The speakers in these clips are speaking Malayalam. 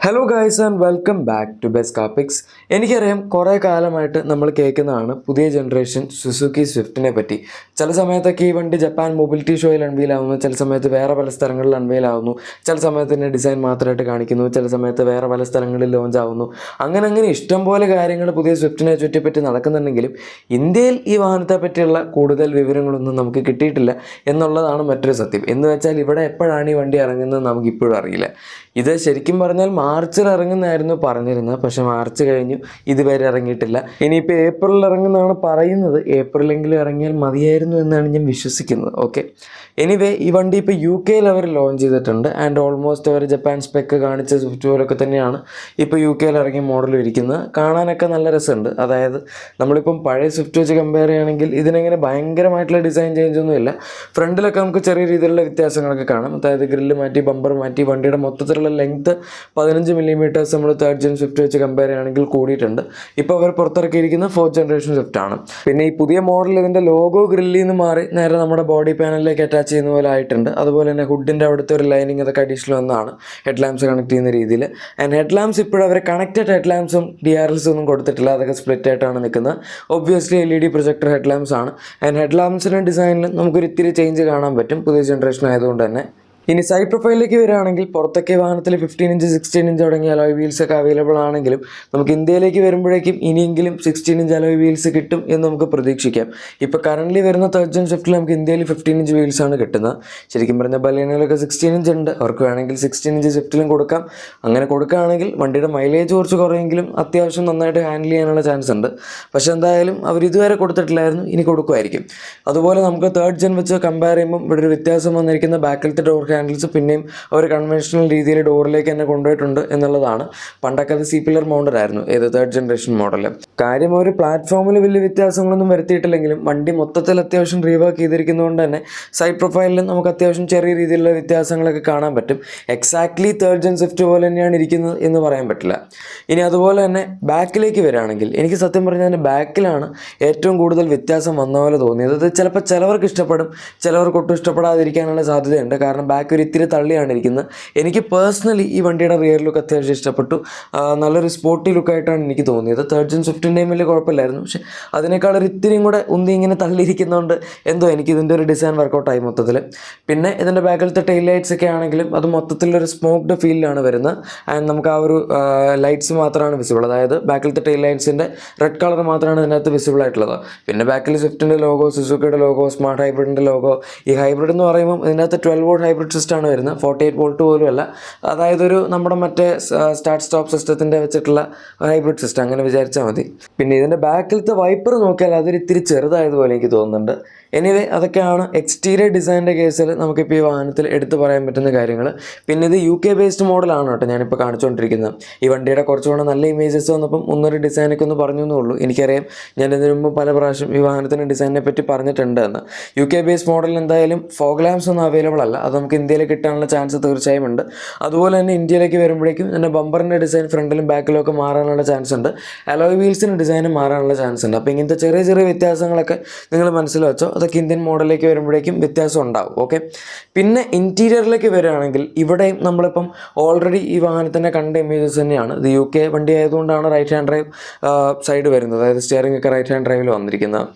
Hello guys and welcome back to ബെസ് കാപ്പിക്സ് എനിക്കറിയാം കുറേ കാലമായിട്ട് നമ്മൾ കേൾക്കുന്നതാണ് പുതിയ ജനറേഷൻ സുസുക്കി സ്വിഫ്റ്റിനെ പറ്റി. ചില സമയത്തൊക്കെ ഈ വണ്ടി ജപ്പാൻ മൊബിലിറ്റി ഷോയിൽ അൺവീൽ ആവുന്നു ചില സമയത്ത് വേറെ പല സ്ഥലങ്ങളിൽ അൺവീൽ ആവുന്നു ചില സമയത്ത് തന്നെ ഡിസൈൻ മാത്രമായിട്ട് കാണിക്കുന്നു ചില സമയത്ത് വേറെ പല സ്ഥലങ്ങളിൽ ലോഞ്ച് ആവുന്നു. അങ്ങനെ അങ്ങനെ ഇഷ്ടം പോലെ കാര്യങ്ങൾ പുതിയ സ്വിഫ്റ്റിനെ ചുറ്റിപ്പറ്റി നടക്കുന്നുണ്ടെങ്കിലും ഇന്ത്യയിൽ ഈ വാഹനത്തെ പറ്റിയുള്ള കൂടുതൽ വിവരങ്ങളൊന്നും നമുക്ക് കിട്ടിയിട്ടില്ല എന്നുള്ളതാണ് മറ്റൊരു സത്യം. എന്ന് വെച്ചാൽ ഇവിടെ എപ്പോഴാണ് ഈ വണ്ടി ഇറങ്ങുന്നത് നമുക്ക് ഇപ്പോഴും അറിയില്ല. ഇത് ശരിക്കും പറഞ്ഞാൽ മാർച്ചിൽ ഇറങ്ങുന്നതായിരുന്നു പറഞ്ഞിരുന്നത്. പക്ഷെ മാർച്ച് കഴിഞ്ഞു. ഇതുവരെ ഇറങ്ങിയിട്ടില്ല. ഇനിയിപ്പോൾ ഏപ്രിലിൽ ഇറങ്ങുന്നതാണ് പറയുന്നത്. ഏപ്രിലെങ്കിലും ഇറങ്ങിയാൽ മതിയായിരുന്നു എന്നാണ് ഞാൻ വിശ്വസിക്കുന്നത്. ഓക്കെ? എനിവേ ഈ വണ്ടി ഇപ്പോൾ യു കെയിൽ അവർ ലോഞ്ച് ചെയ്തിട്ടുണ്ട്. ആൻഡ് ഓൾമോസ്റ്റ് അവർ ജപ്പാൻ സ്പെക്ക് കാണിച്ച സ്വിഫ്റ്റ് പോലൊക്കെ തന്നെയാണ് ഇപ്പോൾ യു കെയിൽ ഇറങ്ങിയ മോഡൽ ഇരിക്കുന്നത്. കാണാനൊക്കെ നല്ല രസമുണ്ട്. അതായത് നമ്മളിപ്പം പഴയ സ്വിഫ്റ്റ് വെച്ച് കമ്പയർ ചെയ്യുകയാണെങ്കിൽ ഇതിനെങ്ങനെ ഭയങ്കരമായിട്ടുള്ള ഡിസൈൻ ചേഞ്ച് ഒന്നുമില്ല ഫ്രണ്ടിലൊക്കെ നമുക്ക് ചെറിയ രീതിയിലുള്ള വ്യത്യാസങ്ങളൊക്കെ കാണാം. അതായത് ഗ്രില്ല് മാറ്റി ബമ്പർ മാറ്റി വണ്ടിയുടെ മൊത്തത്തിലുള്ള ലെങ്ത്ത് പതിനഞ്ച് മില്ലിമീറ്റേഴ്സ് നമ്മൾ തേർഡ് ജെൻ സ്വിഫ്റ്റ് വെച്ച് കമ്പയർ ചെയ്യുകയാണെങ്കിൽ കൂടിയിട്ടുണ്ട്. ഇപ്പോൾ അവർ പുറത്തിറക്കിയിരിക്കുന്ന ഫോർത്ത് ജനറേഷൻ സ്വിഫ്റ്റ് ആണ്. പിന്നെ ഈ പുതിയ മോഡൽ ഇതിന്റെ ലോഗോ ഗ്രില്ലിൽ നിന്ന് മാറി നേരെ നമ്മുടെ ബോഡി പാനലിലേക്ക് അറ്റാച്ച് ചെയ്യുന്ന പോലെ ആയിട്ടുണ്ട്. അതുപോലെ തന്നെ ഹുഡിന്റെ അവിടുത്തെ ഒരു ലൈനിങ് അതൊക്കെ അഡീഷണൽ ഒന്നാണ് ഹെഡ് ലാംപ്സ് കണക്ട് ചെയ്യുന്ന രീതിയിൽ ആൻഡ് ഹെഡ് ഇപ്പോഴും അവർ കണക്റ്റഡ് ഹെഡ് ലാംപ്സും ഡി ആർ എൽസും ഒന്നും കൊടുത്തിട്ടില്ല. അതൊക്കെ സ്പ്ലിറ്റ് ആയിട്ടാണ് നിൽക്കുന്നത്. Obviously L E D projector head lamps ആണ്. ആൻഡ് ഹെഡ് ലാംപ്സിന്റെ ഡിസൈനിൽ നമുക്കൊരു ഇത്തിരി ചേഞ്ച് കാണാൻ പറ്റും. പുതിയ ജനറേഷൻ ആയതുകൊണ്ട് തന്നെ. ഇനി സൈഡ് പ്രൊഫൈലിലേക്ക് വരികയാണെങ്കിൽ പുറത്തൊക്കെ വാഹനത്തിൽ ഫിഫ്റ്റീൻ ഇഞ്ച് സിക്സ്റ്റീൻ ഇഞ്ച് തുടങ്ങിയ അലോയ് വീൽസ് ഒക്കെ അവൈലബിൾ ആണെങ്കിലും നമുക്ക് ഇന്ത്യയിലേക്ക് വരുമ്പോഴേക്കും ഇനിയെങ്കിലും സിക്സ്റ്റീൻ ഇഞ്ച് അലോയ് വീൽസ് കിട്ടും എന്ന് നമുക്ക് പ്രതീക്ഷിക്കാം. ഇപ്പോൾ കറന്റ് വരുന്ന തേർഡ് ജൻ സ്വിഫ്റ്റിൽ നമുക്ക് ഇന്ത്യയിൽ ഫിഫ്റ്റീൻ ഇഞ്ച് വീൽസ് ആണ് കിട്ടുന്നത്. ശരിക്കും പറഞ്ഞാൽ ബലേനയിലൊക്കെ സിക്സ്റ്റീൻ ഇഞ്ച് ഉണ്ട്. അവർക്ക് വേണമെങ്കിൽ സിക്സ്റ്റീൻ ഇഞ്ച് സ്വിഫ്റ്റിലും കൊടുക്കാം. അങ്ങനെ കൊടുക്കുകയാണെങ്കിൽ വണ്ടിയുടെ മൈലേജ് കുറച്ച് കുറയെങ്കിലും അത്യാവശ്യം നന്നായിട്ട് ഹാൻഡിൽ ചെയ്യാനുള്ള ചാൻസ് ഉണ്ട്. പക്ഷേ എന്തായാലും അവർ ഇതുവരെ കൊടുത്തിട്ടില്ലായിരുന്നു. ഇനി കൊടുക്കുമായിരിക്കും. അതുപോലെ നമുക്ക് തേർഡ് ജെൻ വെച്ച് കമ്പയർ ചെയ്യുമ്പോൾ ഇവിടെ ഒരു വ്യത്യാസം വന്നിരിക്കുന്ന ബാക്കിലത്തെ ഡോർ ഹാൻഡിൽസ് പിന്നെയും ഒരു കൺവെൻഷണൽ രീതിയിൽ ഡോറിലേക്ക് തന്നെ കൊണ്ടുപോയിട്ടുണ്ട് എന്നുള്ളതാണ്. പണ്ടൊക്കെ അത് സി പില്ലർ മൗണ്ടഡ് ആയിരുന്നു ഏത് തേർഡ് ജനറേഷൻ മോഡൽ കാര്യം ഒരു പ്ലാറ്റ്ഫോമിൽ വലിയ വ്യത്യാസങ്ങളൊന്നും വരുത്തിയിട്ടില്ലെങ്കിലും വണ്ടി മൊത്തത്തിൽ അത്യാവശ്യം റീവർക്ക് ചെയ്തിരിക്കുന്നതുകൊണ്ട് തന്നെ സൈഡ് പ്രൊഫൈലിലും നമുക്ക് അത്യാവശ്യം ചെറിയ രീതിയിലുള്ള വ്യത്യാസങ്ങളൊക്കെ കാണാൻ പറ്റും. എക്സാക്ട്ലി തേർഡ് ജെൻ സ്വിഫ്റ്റ് പോലെ തന്നെയാണ് ഇരിക്കുന്നത് എന്ന് പറയാൻ പറ്റില്ല. ഇനി അതുപോലെ തന്നെ ബാക്കിലേക്ക് വരികയാണെങ്കിൽ എനിക്ക് സത്യം പറഞ്ഞാൽ ബാക്കിലാണ് ഏറ്റവും കൂടുതൽ വ്യത്യാസം വന്ന പോലെ തോന്നിയത്. അത് ചിലപ്പോൾ ചിലവർക്ക് ഇഷ്ടപ്പെടും ചിലവർക്ക് ഒട്ടും ഇഷ്ടപ്പെടാതിരിക്കാനുള്ള സാധ്യതയുണ്ട്. കാരണം ബാക്ക് ഒരു ഇത്തിരി തള്ളിയാണ് ഇരിക്കുന്നത്. എനിക്ക് പേഴ്സണലി ഈ വണ്ടിയുടെ റിയർ ലുക്ക് അത്യാവശ്യം ഇഷ്ടപ്പെട്ടു. നല്ലൊരു സ്പോർട്ടി ലുക്കായിട്ടാണ് എനിക്ക് തോന്നിയത്. തേർഡ് ജെൻ സ്വിഫ്റ്റിന്റെയും വലിയ കുഴപ്പമില്ലായിരുന്നു. പക്ഷേ അതിനേക്കാൾ ഒരു ഇത്തിരിയും കൂടെ ഉന്തി ഇങ്ങനെ തള്ളിയിരിക്കുന്നതുകൊണ്ട് എന്തോ എനിക്ക് ഇതിന്റെ ഒരു ഡിസൈൻ വർക്കൗട്ടായി മൊത്തത്തിൽ. പിന്നെ ഇതിന്റെ ബാക്കിലത്തെ ടെയിൽ ലൈറ്റ്സ് ഒക്കെ ആണെങ്കിലും അത് മൊത്തത്തിലൊരു സ്മോക്ക്ഡ് ഫീലിലാണ് വരുന്നത്. ആൻഡ് നമുക്ക് ആ ഒരു ലൈറ്റ്സ് മാത്രമാണ് വിസിബിൾ അതായത് ബാക്കിലത്തെ ടെയിൽ ലൈറ്റ്സിന്റെ റെഡ് കളർ മാത്രമാണ് ഇതിനകത്ത് വിസിബിൾ ആയിട്ടുള്ളത്. പിന്നെ ബാക്കിൽ സ്വിഫ്റ്റിന്റെ ലോഗോ സുസുക്കിയുടെ ലോഗോ സ്മാർട്ട് ഹൈബ്രിഡിന്റെ ലോഗോ ഈ ഹൈബ്രിഡ് എന്ന് പറയുമ്പോൾ ഇതിനകത്ത് ട്വൽവ് വോൾട്ട് ഹൈബ്രിഡ് സിസ്റ്റമാണ് വരുന്നത്. ഫോർട്ടി എയ്റ്റ് വോൾട്ട് പോലും അല്ല അതായത് ഒരു നമ്മുടെ മറ്റേ സ്റ്റാർട്ട് സ്റ്റോപ്പ് സിസ്റ്റത്തിന്റെ വെച്ചിട്ടുള്ള ഹൈബ്രിഡ് സിസ്റ്റം അങ്ങനെ വിചാരിച്ചാൽ മതി. പിന്നെ ഇതിന്റെ ബാക്കിലത്തെ വൈപ്പർ നോക്കിയാൽ അതൊരു ഇത്തിരി ചെറുതായതുപോലെ എനിക്ക് തോന്നുന്നുണ്ട്. എനിവേ അതൊക്കെയാണ് എക്സ്റ്റീരിയർ ഡിസൈനിന്റെ കേസിൽ നമുക്കിപ്പോൾ ഈ വാഹനത്തിൽ എടുത്തു പറയാൻ പറ്റുന്ന കാര്യങ്ങൾ. പിന്നെ ഇത് യു കെ ബേസ്ഡ് മോഡലാണ് കേട്ടോ ഞാനിപ്പോൾ കാണിച്ചുകൊണ്ടിരിക്കുന്നത് ഈ വണ്ടിയുടെ കുറച്ചുകൂടെ നല്ല ഇമേജസ് വന്നപ്പം ഒന്നൊരു ഡിസൈനൊക്കെ ഒന്ന് പറഞ്ഞു എന്നേ ഉള്ളൂ. എനിക്കറിയാം ഞാൻ ഇതിനു മുമ്പ് പല പ്രാവശ്യം ഈ വാഹനത്തിന്റെ ഡിസൈനിനെ പറ്റി പറഞ്ഞിട്ടുണ്ട് എന്ന്. യു കെ ബേസ്ഡ് മോഡൽ എന്തായാലും ഫോഗ് ലാംപ്സ് ഒന്നും അവൈലബിൾ അല്ല. അത് നമുക്ക് ഇന്ത്യയിൽ കിട്ടാനുള്ള ചാൻസ് തീർച്ചയായും ഉണ്ട്. അതുപോലെ തന്നെ ഇന്ത്യയിലേക്ക് വരുമ്പോഴേക്കും എന്റെ ബമ്പറിന്റെ ഡിസൈൻ ഫ്രണ്ടിലും ബാക്കിലും ഒക്കെ മാറാനുള്ള ചാൻസ് ഉണ്ട്. അലോയ് വീൽസിന്റെ ഡിസൈനും മാറാനുള്ള ചാൻസ് ഉണ്ട്. അപ്പോൾ ഇങ്ങനത്തെ ചെറിയ ചെറിയ വ്യത്യാസങ്ങളൊക്കെ നിങ്ങൾ മനസ്സിൽ വെച്ചോ. അതൊക്കെ ഇന്ത്യൻ മോഡലിലേക്ക് വരുമ്പോഴേക്കും വ്യത്യാസം ഉണ്ടാവും. ഓക്കെ പിന്നെ ഇന്റീരിയറിലേക്ക് വരികയാണെങ്കിൽ ഇവിടെയും നമ്മളിപ്പം ഓൾറെഡി ഈ വാഹനത്തിന്റെ കണ്ട ഇമേജസ് തന്നെയാണ്. ഇത് യു കെ വണ്ടി ആയതുകൊണ്ടാണ് റൈറ്റ് ഹാൻഡ് ഡ്രൈവ് സൈഡ് വരുന്നത്. അതായത് സ്റ്റിയറിംഗ് ഒക്കെ റൈറ്റ് ഹാൻഡ് ഡ്രൈവിൽ വന്നിരിക്കുന്നത്.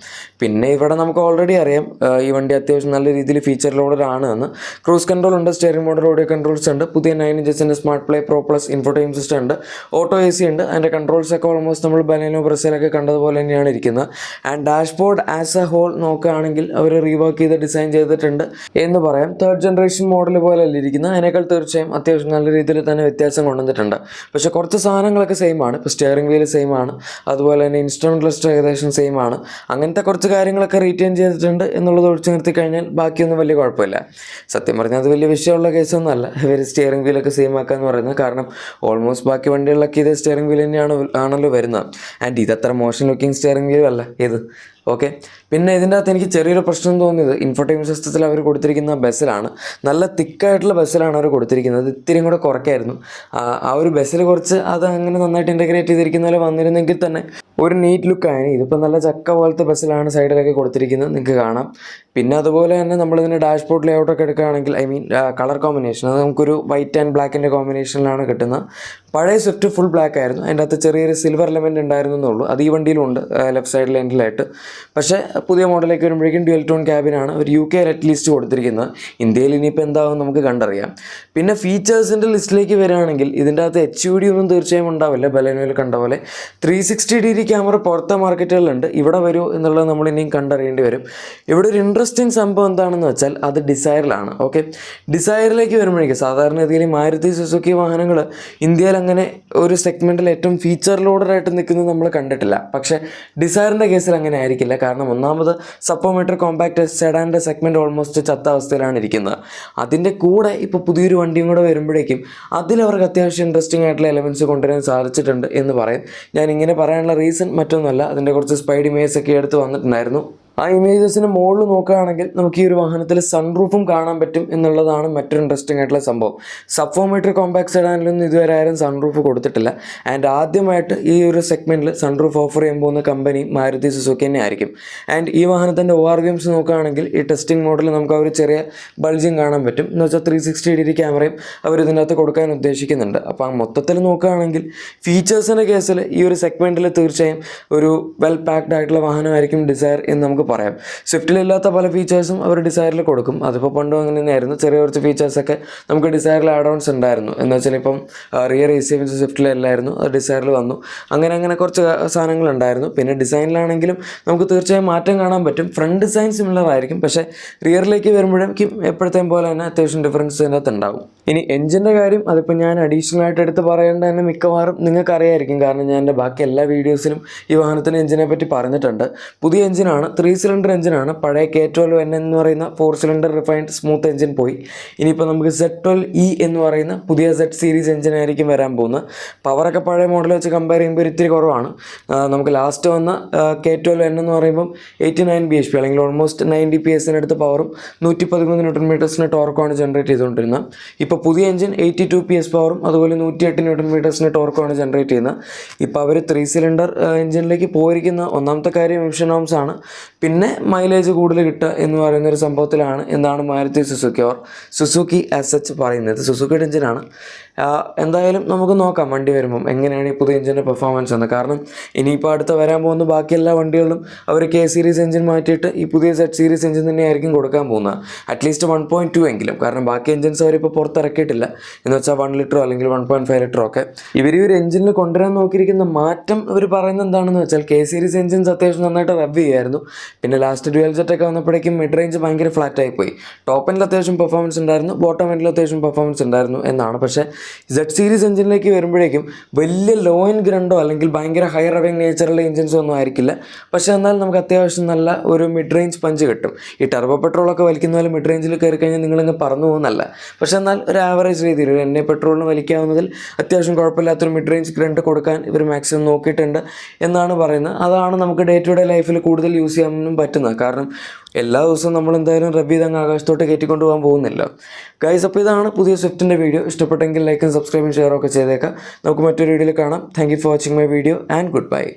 പിന്നെ ഇവിടെ നമുക്ക് ഓൾറെഡി അറിയാം ഈ വണ്ടി അത്യാവശ്യം നല്ല രീതിയിൽ ഫീച്ചർ ലോഡഡ് ആണ് എന്ന്. ക്രൂസ് കൺട്രോൾ ഉണ്ട് സ്റ്റിയറിംഗ് മോഡൽ ഓഡിയോ കൺട്രോൾസ് ഉണ്ട് പുതിയ nine ഇഞ്ചസിന്റെ smart play pro plus infotainment system ഉണ്ട് ഓട്ടോ എ സി ഉണ്ട് അതിന്റെ കൺട്രോൾസ് ഒക്കെ ഓൾമോസ്റ്റ് നമ്മൾ ബലേനോ ബ്രസയിലൊക്കെ കണ്ടതുപോലെ തന്നെയാണ് ഇരിക്കുന്നത്. And dashboard as a whole നോക്കുകയാണെങ്കിൽ അവർ റീവർക്ക് ചെയ്ത് ഡിസൈൻ ചെയ്തിട്ടുണ്ട് എന്ന് പറയാം. തേർഡ് ജനറേഷൻ മോഡൽ പോലെ അല്ല ഇരിക്കുന്നത്. അതിനേക്കാൾ തീർച്ചയായും അത്യാവശ്യം നല്ല രീതിയിൽ തന്നെ വ്യത്യാസം കൊണ്ടുവന്നിട്ടുണ്ട്. പക്ഷേ കുറച്ച് സാധനങ്ങളൊക്കെ സെയിം ആണ്. ഇപ്പോൾ സ്റ്റിയറിംഗ് വീൽ സെയിം ആണ്. അതുപോലെ തന്നെ ഇൻസ്ട്രുമെന്റ് ക്ലസ്റ്റർ ഏകദേശം സെയിം ആണ്. അങ്ങനത്തെ കുറച്ച് കാര്യങ്ങളൊക്കെ റീറ്റെയിൻ ചെയ്തിട്ടുണ്ട് എന്നുള്ളത് ഒഴിച്ചു നിർത്തി കഴിഞ്ഞാൽ ബാക്കിയൊന്നും വലിയ കുഴപ്പമില്ല. സത്യം പറഞ്ഞാൽ അത് വലിയ വിഷയമുള്ള കേസൊന്നുമല്ല. ഇവർ സ്റ്റിയറിംഗ് വീലൊക്കെ സെയിം ആക്കാന്ന് പറയുന്നത്. കാരണം ഓൾമോസ്റ്റ് ബാക്കി വണ്ടികളിലൊക്കെ ഇത് സ്റ്റിയറിംഗ് വീൽ തന്നെയാണ് ആണല്ലോ വരുന്നത്. ആൻഡ് ഇതത്ര മോഷൻ ലുക്കിംഗ് സ്റ്റിയറിംഗ് വീലും അല്ല ഇത്. ഓക്കെ പിന്നെ ഇതിന്റെ അകത്ത് എനിക്ക് ചെറിയൊരു പ്രശ്നം തോന്നിയത്. ഇൻഫോർടൈൻമെന്റ് സിസ്റ്റത്തിൽ അവർ കൊടുത്തിരിക്കുന്ന ബസ്സിലാണ്. നല്ല തിക്കായിട്ടുള്ള ബസ്സിലാണ് അവർ കൊടുത്തിരിക്കുന്നത്. ഇത്തിരിയും കൂടെ കുറയ്ക്കായിരുന്നു. ആ ഒരു ബസ്സിൽ കുറച്ച് അത് അങ്ങനെ നന്നായിട്ട് ഇന്റഗ്രേറ്റ് ചെയ്തിരിക്കുന്ന പോലെ വന്നിരുന്നെങ്കിൽ തന്നെ ഒരു നീറ്റ് ലുക്കാണ് ഇതിപ്പോൾ നല്ല ചക്ക പോലത്തെ ബസ്സിലാണ് സൈഡിലൊക്കെ കൊടുത്തിരിക്കുന്നത്. നിങ്ങൾക്ക് കാണാം. പിന്നെ അതുപോലെ തന്നെ നമ്മളിതിന്റെ ഡാഷ്ബോർഡ് ലേഔട്ടൊക്കെ എടുക്കുകയാണെങ്കിൽ ഐ മീൻ കളർ കോമ്പിനേഷൻ അത് നമുക്കൊരു വൈറ്റ് ആൻഡ് ബ്ലാക്കിന്റെ കോമ്പിനേഷനിലാണ് കിട്ടുന്നത്. പഴയ സ്വിഫ്റ്റ് ഫുൾ ബ്ലാക്ക് ആയിരുന്നു. അതിന്റെ അകത്ത് ചെറിയൊരു സിൽവർ എലമെന്റ് ഉണ്ടായിരുന്നു എന്നുള്ളൂ. അത് ഈ വണ്ടിയിലുണ്ട് ലെഫ്റ്റ് സൈഡിൽ എൻഡിലായിട്ട് പക്ഷേ പുതിയ മോഡലേക്ക് വരുമ്പോഴേക്കും ഡ്യുവൽ ടോൺ ക്യാബിനാണ് ഒരു യു കെ അറ്റ്ലീസ്റ്റ് കൊടുത്തിരിക്കുന്നത്. ഇന്ത്യയിൽ ഇനിയിപ്പോൾ എന്താവും നമുക്ക് കണ്ടറിയാം. പിന്നെ ഫീച്ചേഴ്സിന്റെ ലിസ്റ്റിലേക്ക് വരികയാണെങ്കിൽ ഇതിന്റെ അകത്ത് എച്ച് യു ഡി ഒന്നും തീർച്ചയായും ഉണ്ടാവില്ല. ബലനോയിൽ കണ്ട പോലെ. ത്രീ സിക്സ്റ്റി ഡിഗ്രി ക്യാമറ പുറത്തെ മാർക്കറ്റുകളിലുണ്ട് ഇവിടെ വരൂ എന്നുള്ളത് നമ്മൾ ഇനിയും കണ്ടറിയേണ്ടി വരും. ഇവിടെ ഒരു ഇൻട്രസ്റ്റിംഗ് സംഭവം എന്താണെന്ന് വെച്ചാൽ അത് ഡിസൈറിലാണ് ഓക്കെ ഡിസൈറിലേക്ക് വരുമ്പോഴേക്കും സാധാരണഗതിയിൽ മാരുതി സുസുക്കി വാഹനങ്ങൾ ഇന്ത്യയിൽ അങ്ങനെ ഒരു സെഗ്മെന്റിൽ ഏറ്റവും ഫീച്ചർ ലോഡറായിട്ട് നിൽക്കുന്നത് നമ്മൾ കണ്ടിട്ടില്ല. പക്ഷേ ഡിസൈറിന്റെ കേസിൽ അങ്ങനെ ആയിരിക്കില്ല. കാരണം ഒന്നാമത് സപ്പോമീറ്റർ കോമ്പാക്ട് സെഡാന്റെ സെഗ്മെന്റ് ഓൾമോസ്റ്റ് ചത്ത അവസ്ഥയിലാണ് ഇരിക്കുന്നത്. അതിന്റെ കൂടെ ഇപ്പോൾ പുതിയൊരു വണ്ടിയും കൂടെ വരുമ്പോഴേക്കും അതിലവർക്ക് അത്യാവശ്യം ഇൻട്രസ്റ്റിംഗ് ആയിട്ടുള്ള എലമെന്റ്സ് കൊണ്ടുവരാൻ സാധിച്ചിട്ടുണ്ട് എന്ന് പറയും. ഞാൻ ഇങ്ങനെ പറയാനുള്ള റീസൺ മറ്റൊന്നുമല്ല. അതിന്റെ കുറച്ച് സ്പൈഡ് മേസ് ഒക്കെ എടുത്ത് വന്നിട്ടുണ്ടായിരുന്നു. ആ ഇമേജസിന് മുകളിൽ നോക്കുകയാണെങ്കിൽ നമുക്ക് ഈ ഒരു വാഹനത്തിൽ സൺറൂഫും കാണാൻ പറ്റും എന്നുള്ളതാണ് മറ്റൊരു ഇൻട്രസ്റ്റിംഗ് ആയിട്ടുള്ള സംഭവം. സബ്ഫോമീറ്റർ കോമ്പാക്ട് സെഡാനിലൊന്നും ഇതുവരെ ആരും സൺറൂഫ് കൊടുത്തിട്ടില്ല. ആൻഡ് ആദ്യമായിട്ട് ഈ ഒരു സെഗ്മെന്റിൽ സൺറൂഫ് ഓഫർ ചെയ്യാൻ പോകുന്ന കമ്പനി മാരുതി സുസുക്കി തന്നെ ആയിരിക്കും. ആൻഡ് ഈ വാഹനത്തിന്റെ ഒ ആർ ഗെയിംസ് നോക്കുകയാണെങ്കിൽ ഈ ടെസ്റ്റിംഗ് മോഡിൽ നമുക്ക് ആ ഒരു ചെറിയ ബൾജിങ് കാണാൻ പറ്റും. എന്ന് വെച്ചാൽ ത്രീ സിക്സ്റ്റി ഡിഗ്രി ക്യാമറയും അവർ ഇതിനകത്ത് കൊടുക്കാൻ ഉദ്ദേശിക്കുന്നുണ്ട്. അപ്പോൾ ആ മൊത്തത്തിൽ നോക്കുകയാണെങ്കിൽ ഫീച്ചേഴ്സിന്റെ കേസിൽ ഈ ഒരു സെഗ്മെന്റിൽ തീർച്ചയായും ഒരു വെൽ പാക്ഡ് ആയിട്ടുള്ള വാഹനമായിരിക്കും ഡിസയർ എന്ന് നമുക്ക് പറയാം. സ്വിഫ്റ്റിലില്ലാത്ത പല ഫീച്ചേഴ്സും അവർ ഡിസൈറിൽ കൊടുക്കും. അതിപ്പോൾ പണ്ടും അങ്ങനെ തന്നെയായിരുന്നു ചെറിയ കുറച്ച് ഫീച്ചേഴ്സൊക്കെ നമുക്ക് ഡിസൈറിൽ ആഡ് ഓൺസ് ഉണ്ടായിരുന്നു. എന്ന് വെച്ചാൽ ഇപ്പം റിയർ എ സി സ്വിഫ്റ്റിലല്ലായിരുന്നു അത് ഡിസൈറിൽ വന്നു. അങ്ങനെ അങ്ങനെ കുറച്ച് സാധനങ്ങൾ ഉണ്ടായിരുന്നു. പിന്നെ ഡിസൈനിലാണെങ്കിലും നമുക്ക് തീർച്ചയായും മാറ്റം കാണാൻ പറ്റും. ഫ്രണ്ട് ഡിസൈൻ സിമിലർ ആയിരിക്കും. പക്ഷേ റിയറിലേക്ക് വരുമ്പോഴേക്കും എപ്പോഴത്തെയും പോലെ തന്നെ അത്യാവശ്യം ഡിഫറൻസ് ഇതിനകത്ത് ഉണ്ടാവും. ഇനി എഞ്ചിന്റെ കാര്യം അതിപ്പോൾ ഞാൻ അഡീഷണൽ ആയിട്ട് എടുത്ത് പറയേണ്ട തന്നെ മിക്കവാറും നിങ്ങൾക്ക് അറിയായിരിക്കും കാരണം ഞാൻ എന്റെ ബാക്കി എല്ലാ വീഡിയോസിലും ഈ വാഹനത്തിന്റെ എഞ്ചിനെ പറ്റി പറഞ്ഞിട്ടുണ്ട്. പുതിയ എഞ്ചിനാണ് ത്രീ സിലിണ്ടർ എഞ്ചിനാണ് പഴയ കെ ട്വൽവ് എൻ എന്ന് പറയുന്ന four cylinder refined smooth engine പോയി. ഇനിയിപ്പോൾ നമുക്ക് സെറ്റ് ട്വൽവ് ഇ എന്ന് പറയുന്ന പുതിയ സെറ്റ് സീരീസ് എഞ്ചിനായിരിക്കും വരാൻ പോകുന്നത്. പവറൊക്കെ പഴയ മോഡൽ വെച്ച് കമ്പയർ ചെയ്യുമ്പോൾ ഇത്തിരി കുറവാണ്. നമുക്ക് ലാസ്റ്റ് വന്ന കെ ട്വൽവ് എൻ എന്ന് പറയുമ്പം eighty nine B H P അല്ലെങ്കിൽ ഓൾമോസ്റ്റ് നയന്റി പി എസിനടുത്ത് പവറും നൂറ്റി പതിമൂന്ന് ന്യൂട്ടൺ മീറ്റേഴ്സിന് ടോർക്കാണ് ജനറേറ്റ് ചെയ്തുകൊണ്ടിരുന്നത്. ഇപ്പോൾ പുതിയ engine eighty two P S പവറും അതുപോലെ നൂറ്റി എട്ട് ന്യൂട്ടൺ മീറ്റേഴ്സിന് ടോർക്കുമാണ് ജനറേറ്റ് ചെയ്യുന്നത്. ഇപ്പോൾ അവർ ത്രീ സിലിണ്ടർ എഞ്ചിനിലേക്ക് പോയിരിക്കുന്ന ഒന്നാമത്തെ കാര്യം എമിഷൻ ഹോംസ് ആണ്. പിന്നെ മൈലേജ് കൂടുതൽ കിട്ടുക എന്ന് പറയുന്ന ഒരു സംഭവത്തിലാണ് എന്താണ് Maruti Suzuki or Suzuki S H പറയുന്നത്. സുസുക്കിയുടെ എഞ്ചിനാണ് എന്തായാലും നമുക്ക് നോക്കാം വണ്ടി വരുമ്പം എങ്ങനെയാണ് ഈ പുതിയ എഞ്ചിന്റെ പെർഫോമൻസ് എന്ന്. കാരണം ഇനിയിപ്പോൾ അടുത്ത വരാൻ പോകുന്ന ബാക്കി എല്ലാ വണ്ടികളിലും അവർ കെ സീരീസ് എഞ്ചിൻ മാറ്റിയിട്ട് ഈ പുതിയ സെറ്റ് സീരീസ് എഞ്ചിൻ തന്നെയായിരിക്കും കൊടുക്കാൻ പോകുന്നത്. അറ്റ്ലീസ്റ്റ് വൺ പോയിന്റ് ടു എങ്കിലും. കാരണം ബാക്കി എഞ്ചിൻസ് അവരിപ്പോൾ പുറത്തിറക്കിയിട്ടില്ല. എന്ന് വെച്ചാൽ വൺ ലിറ്ററോ അല്ലെങ്കിൽ വൺ പോയിന്റ് ഫൈവ് ലിറ്ററോ ഒക്കെ. ഇവർ ഒരു എഞ്ചിനിൽ കൊണ്ടുവരാൻ നോക്കിയിരിക്കുന്ന മാറ്റം ഇവർ പറയുന്നത് എന്താണെന്ന് വെച്ചാൽ കെ സീരീസ് എഞ്ചിൻസ് അത്യാവശ്യം നന്നായിട്ട് റബ് ചെയ്യുമായിരുന്നു പിന്നെ ലാസ്റ്റ് ഡ്യുവൽ ജെറ്റൊക്കെ വന്നപ്പോഴേക്കും മിഡ് റേഞ്ച് ഭയങ്കര ഫ്ലാറ്റായി പോയി. ടോപ്പ് എൻഡിൽ അത്യാവശ്യം പെർഫോമൻസ് ഉണ്ടായിരുന്നു. ബോട്ടം എൻഡിൽ അത്യാവശ്യം പെർഫോമൻസ് ഉണ്ടായിരുന്നു എന്നാണ്. പക്ഷേ സെഡ് സീരീസ് എഞ്ചിനിലേക്ക് വരുമ്പോഴേക്കും വലിയ ലോ ആൻഡ് ഗ്രണ്ടോ അല്ലെങ്കിൽ ഭയങ്കര ഹയർ റവിങ് നേച്ചറുള്ള എഞ്ചിൻസോ ഒന്നും ആയിരിക്കില്ല. പക്ഷെ എന്നാൽ നമുക്ക് അത്യാവശ്യം നല്ല ഒരു മിഡ് റേഞ്ച് പഞ്ച് കിട്ടും. ഈ ടർബോ പെട്രോളൊക്കെ വലിക്കുന്ന പോലെ മിഡ് റേഞ്ചിൽ കയറി കഴിഞ്ഞാൽ നിങ്ങളിങ്ങ് പറന്നു പോകുന്നല്ല പക്ഷേ എന്നാൽ ഒരു ആവറേജ് രീതിയിൽ ഒരു എണ്ണ പെട്രോളിന് വലിക്കാവുന്നതിൽ അത്യാവശ്യം കുഴപ്പമില്ലാത്തൊരു മിഡ് റേഞ്ച് ഗ്രണ്ട് കൊടുക്കാൻ ഇവർ മാക്സിമം നോക്കിയിട്ടുണ്ട് എന്നാണ് പറയുന്നത്. അതാണ് നമുക്ക് ഡേ ടു ഡേ ലൈഫിൽ കൂടുതൽ യൂസ് ചെയ്യാനും പറ്റുന്നത്. കാരണം എല്ലാ ദിവസവും നമ്മൾ എന്തായാലും റബ്ബി തങ്ങ് ആകാശത്തോട്ട് കയറ്റിക്കൊണ്ട് പോകാൻ പോകുന്നില്ല. ഗൈസ് അപ്പോൾ ഇതാണ് പുതിയ സ്വിഫ്റ്റിന്റെ വീഡിയോ ഇഷ്ടപ്പെട്ടെങ്കിൽ ലൈക്കും സബ്സ്ക്രൈബും ഷെയറും ഒക്കെ ചെയ്തേക്കാം. നമുക്ക് മറ്റൊരു വീഡിയോയിൽ കാണാം. Thank for watching my video and good bye